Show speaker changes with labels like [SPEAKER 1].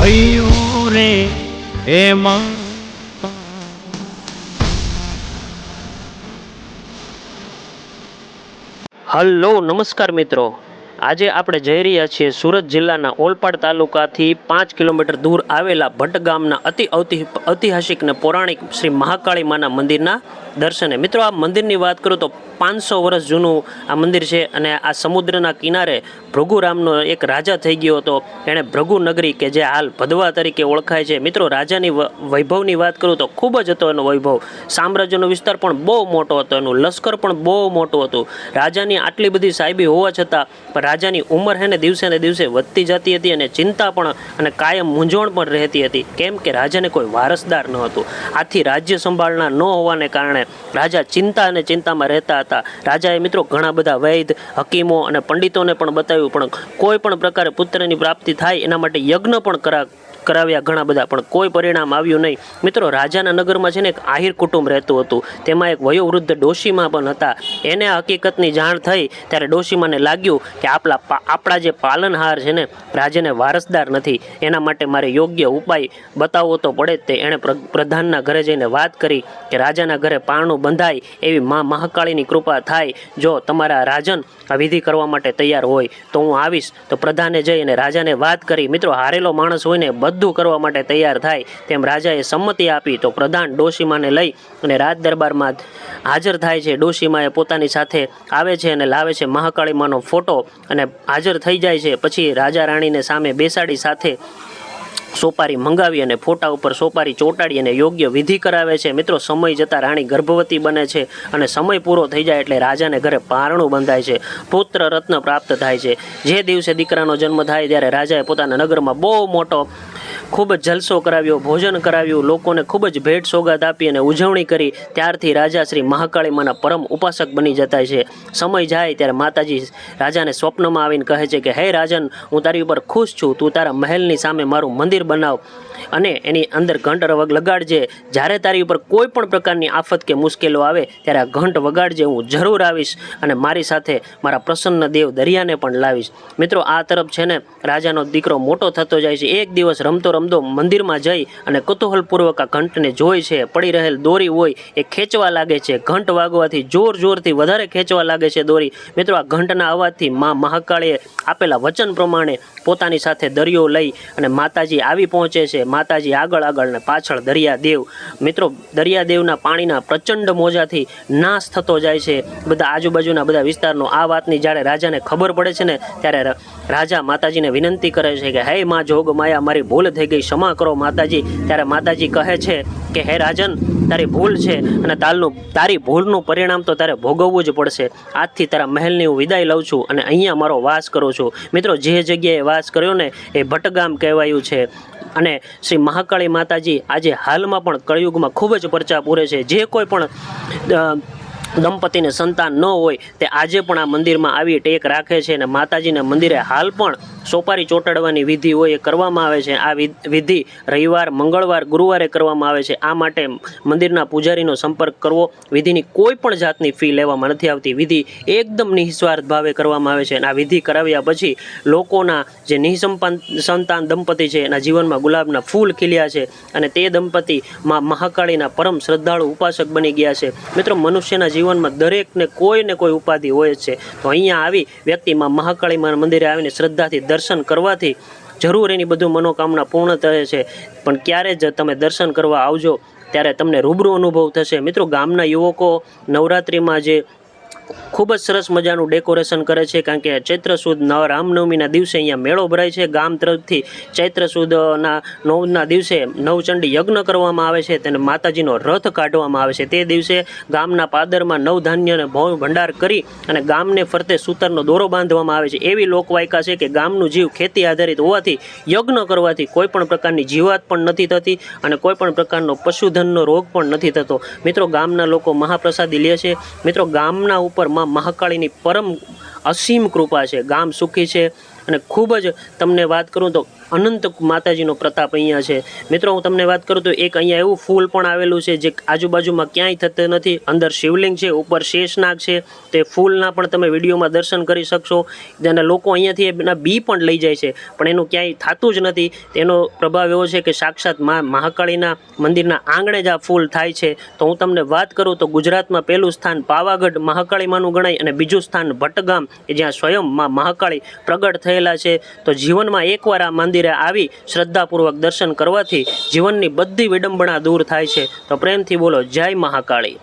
[SPEAKER 1] ભયું રે એમાં.
[SPEAKER 2] હલો નમસ્કાર મિત્રો. આજે આપણે જઈ રહ્યા છીએ સુરત જિલ્લાના ઓલપાડ તાલુકાથી પાંચ કિલોમીટર દૂર આવેલા ભટ્ટ ગામના અતિ ઐતિ- ઐતિહાસિક અને પૌરાણિક શ્રી મહાકાળી માના મંદિરના દર્શને. મિત્રો, આ મંદિરની વાત કરું તો પાંચસો વર્ષ જૂનું આ મંદિર છે અને આ સમુદ્રના કિનારે ભૃગુરામનો એક રાજા થઈ ગયો હતો. એણે ભૃગુનગરી કે જે હાલ ભદવા તરીકે ઓળખાય છે, મિત્રો, રાજાની વૈભવની વાત કરું તો ખૂબ જ હતો એનો વૈભવ. સામ્રાજ્યનો વિસ્તાર પણ બહુ મોટો હતો, એનું લશ્કર પણ બહુ મોટું હતું. રાજાની આટલી બધી સાહેબી હોવા છતાં પણ રાજાની ઉંમર હે ને દિવસે ને દિવસે વધતી જતી હતી અને ચિંતા પણ અને કાયમ મૂંઝવણ પણ રહેતી હતી. કેમ કે રાજાને કોઈ વારસદાર ન હતું. આથી રાજ્ય સંભાળના ન હોવાને કારણે રાજા ચિંતા અને ચિંતામાં રહેતા હતા. રાજાએ મિત્રો ઘણા બધા વૈદ હકીમો અને પંડિતોને પણ બતાવ્યું, પણ કોઈ પણ પ્રકારે પુત્રની પ્રાપ્તિ થાય એના માટે યજ્ઞ પણ કરા કરાવ્યા ઘણા બધા, પણ કોઈ પરિણામ આવ્યું નહીં. મિત્રો, રાજાના નગરમાં છે ને એક આહિર કુટુંબ રહેતું હતું. તેમાં એક વયોવૃદ્ધ ડોશીમાં પણ હતા. એને હકીકતની જાણ થઈ, ત્યારે ડોશીમાને લાગ્યું કે આપણા આપણા જે પાલનહાર છે ને, રાજાને વારસદાર નથી. એના માટે મારે યોગ્ય ઉપાય બતાવવો તો પડે જ તે. એણે પ્ર- પ્રધાનના ઘરે જઈને વાત કરી કે રાજાના ઘરે પારણું બંધાય એવી મા મહાકાળીની કૃપા થાય. જો તમારા રાજન આ વિધિ કરવા માટે તૈયાર હોય, તો હું આવીશ. તો પ્રધાને જઈ અને રાજાને વાત કરી. મિત્રો, હારેલો માણસ હોય ને બધું કરવા માટે તૈયાર થાય તેમ રાજાએ સંમતિ આપી તો પ્રધાન ડોશીમાને લઈ અને રાજ દરબારમાં હાજર થાય છે. ડોશીમાએ પોતાની સાથે આવે છે અને લાવે છે મહાકાળીમાનો ફોટો અને હાજર થઈ જાય છે. પછી રાજા રાણીને સામે બેસાડી સાથે સોપારી મંગાવી અને ફોટા ઉપર સોપારી ચોંટાડી અને યોગ્ય વિધિ કરાવે છે. મિત્રો, સમય જતાં રાણી ગર્ભવતી બને છે અને સમય પૂરો થઈ જાય એટલે રાજાને ઘરે પારણું બંધાય છે. પુત્ર રત્ન પ્રાપ્ત થાય છે. જે દિવસે દીકરાનો જન્મ થાય ત્યારે રાજાએ પોતાના નગરમાં બહુ મોટો, ખૂબ જ જલસો કરાવ્યો, ભોજન કરાવ્યું, લોકોને ખૂબ જ ભેટ સોગાદ આપી અને ઉજવણી કરી. ત્યારથી રાજા શ્રી મહાકાળી માના પરમ ઉપાસક બની જતા છે. સમય જાય ત્યારે માતાજી રાજાને સ્વપ્નમાં આવીને કહે છે કે, હે રાજન, હું તારી ઉપર ખુશ છું. તું તારા મહેલની સામે મારું મંદિર બનાવ અને એની અંદર ઘંટ વગ લગાડજે. જ્યારે તારી ઉપર કોઈ પણ પ્રકારની આફત કે મુશ્કેલીઓ આવે, ત્યારે આ ઘંટ વગાડજે. હું જરૂર આવીશ અને મારી સાથે મારા પ્રસન્ન દેવ દરિયાને પણ લાવીશ. મિત્રો, આ તરફ છે ને રાજાનો દીકરો મોટો થતો જાય છે. એક દિવસ રમતો રમતો મંદિરમાં જઈ અને કુતૂહલપૂર્વક આ ઘંટને જોઈ છે. પડી રહેલ દોરી હોય એ ખેંચવા લાગે છે. ઘંટ વાગવાથી જોર જોરથી વધારે ખેંચવા લાગે છે દોરી. મિત્રો, આ ઘંટના અવાજથી મા મહાકાળીએ આપેલા વચન પ્રમાણે પોતાની સાથે દરિયો લઈ અને માતાજી આવી પહોંચે છે. માતાજી આગળ આગળ ને પાછળ દરિયાદેવ. મિત્રો, દરિયાદેવના પાણીના પ્રચંડ મોજાથી નાશ થતો જાય છે. બધા આજુબાજુના બધા વિસ્તારનો આ વાતની જ્યારે રાજાને ખબર પડે છે ને, ત્યારે રાજા માતાજીને વિનંતી કરે છે કે, હે માં જોગ માયા, મારી ભૂલ થઈ ગઈ, ક્ષમા કરો માતાજી. ત્યારે માતાજી કહે છે કે, હે રાજન, તારી ભૂલ છે અને તાલનું, તારી ભૂલનું પરિણામ તો તારે ભોગવવું જ પડશે. આજથી તારા મહેલની હું વિદાય લઉં છું અને અહીંયા મારો વાસ કરું છું. મિત્રો, જે જગ્યાએ વાસ કર્યો ને એ ભટગામ કહેવાયું છે. અને શ્રી મહાકાળી માતાજી આજે હાલમાં પણ કળિયુગમાં ખૂબ જ પરચા પૂરે છે. જે કોઈ પણ દંપતીને સંતાન ન હોય તે આજે પણ આ મંદિરમાં આવી ટેક રાખે છે અને માતાજીના મંદિરે હાલ પણ સોપારી ચોંટાડવાની વિધિ હોય એ કરવામાં આવે છે. આ વિધિ રવિવાર, મંગળવાર, ગુરુવારે કરવામાં આવે છે. આ માટે મંદિરના પૂજારીનો સંપર્ક કરવો, વિધિની કોઈ પણ જાતની ફી લેવામાં નથી આવતી. વિધિ એકદમ નિઃસ્વાર્થ ભાવે કરવામાં આવે છે અને આ વિધિ કરાવ્યા પછી લોકોના જે નિઃસંપાન સંતાન દંપતી છે, એના જીવનમાં ગુલાબના ફૂલ ખીલ્યા છે અને તે દંપતી માં મહાકાળીના પરમ શ્રદ્ધાળુ ઉપાસક બની ગયા છે. મિત્રો, મનુષ્યના જીવનમાં દરેકને કોઈ ને કોઈ ઉપાધિ હોય જ છે. તો અહીંયા આવી વ્યક્તિમાં મહાકાળી મંદિરે આવીને શ્રદ્ધાથી દર્શન કરવાથી જરૂર એની બધું મનોકામના પૂર્ણ થયે છે. પણ ક્યારે જ તમે દર્શન કરવા આવજો, ત્યારે તમને રૂબરૂ અનુભવ થશે. મિત્રો, ગામના યુવકો નવરાત્રિમાં જે ખૂબ જ સરસ મજાનું ડેકોરેશન કરે છે, કારણ કે ચૈત્ર સુદ નવ રામનવમીના દિવસે અહીંયા મેળો ભરાય છે. ગામ તરફથી ચૈત્ર સુદના નવના દિવસે નવચંડી યજ્ઞ કરવામાં આવે છે, તેને માતાજીનો રથ કાઢવામાં આવે છે. તે દિવસે ગામના પાદરમાં નવધાન્યને ભવ ભંડાર કરી અને ગામને ફરતે સૂતરનો દોરો બાંધવામાં આવે છે. એવી લોકવાયકા છે કે ગામનું જીવ ખેતી આધારિત હોવાથી યજ્ઞ કરવાથી કોઈ પણ પ્રકારની જીવાત પણ નથી થતી અને કોઈ પણ પ્રકારનો પશુધનનો રોગ પણ નથી થતો. મિત્રો, ગામના લોકો મહાપ્રસાદી લે છે. મિત્રો, ગામના ઉપરમાં મહાકાળીની પરમ અસીમ કૃપા છે. ગામ સુખી છે. અને ખૂબ જ તમને વાત કરું તો અનંત માતાજીનો પ્રતાપ અહીંયા છે. મિત્રો, હું તમને વાત કરું તો એક અહીંયા એવું ફૂલ પણ આવેલું છે જે આજુબાજુમાં ક્યાંય થતું નથી. અંદર શિવલિંગ છે, ઉપર શેષનાગ છે. તે ફૂલના પણ તમે વિડીયોમાં દર્શન કરી શકશો. અને લોકો અહીંયાથી એના બી પણ લઈ જાય છે. પણ એનું ક્યાંય થતું જ નથી. તેનો પ્રભાવ એવો છે કે સાક્ષાત મા મહાકાળીના મંદિરના આંગણે જ આ ફૂલ થાય છે. તો હું તમને વાત કરું તો ગુજરાતમાં પહેલું સ્થાન પાવાગઢ મહાકાળીમાંનું ગણાય અને બીજું સ્થાન ભટ્ટગામ કે જ્યાં સ્વયં માં મહાકાળી પ્રગટ થયેલા છે, તો જીવનમાં એકવાર આ મંદિરે આવી શ્રદ્ધાપૂર્વક દર્શન કરવાથી જીવનની બધી વિડંબણા દૂર થાય છે. તો પ્રેમથી બોલો, જય મહાકાળી.